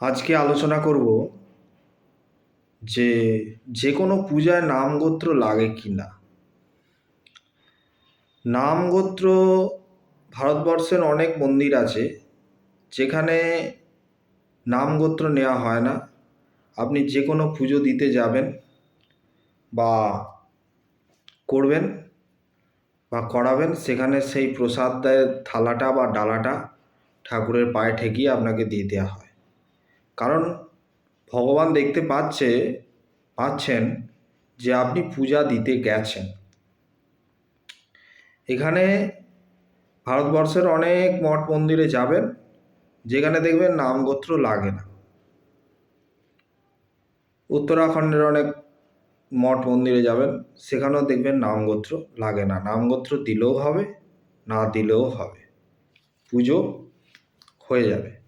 আজকে আলোচনা করব যে যে কোনো পূজায় নাম গোত্র লাগে কি না। নাম গোত্র ভারতবর্ষের অনেক মন্দির আছে, যেখানে নাম গোত্র নেওয়া হয় না। আপনি যে কোনো পুজো দিতে যাবেন বা করবেন বা করাবেন, সেখানে সেই প্রসাদ থালাটা বা ডালাটা ঠাকুরের পায়ে ঠেকিয়ে আপনাকে দিয়ে দেওয়া হয়। কারণ ভগবান দেখতে পাচ্ছে, পাচ্ছেন যে আপনি পূজা দিতে গেছেন। এখানে ভারতবর্ষের অনেক মঠ মন্দিরে যাবেন, যেখানে দেখবেন নাম গোত্র লাগে না। উত্তরাখণ্ডের অনেক মঠ মন্দিরে যাবেন, সেখানেও দেখবেন নাম গোত্র লাগে না। নাম গোত্র দিলেও হবে, না দিলেও হবে। পুজো হয়ে যাবে।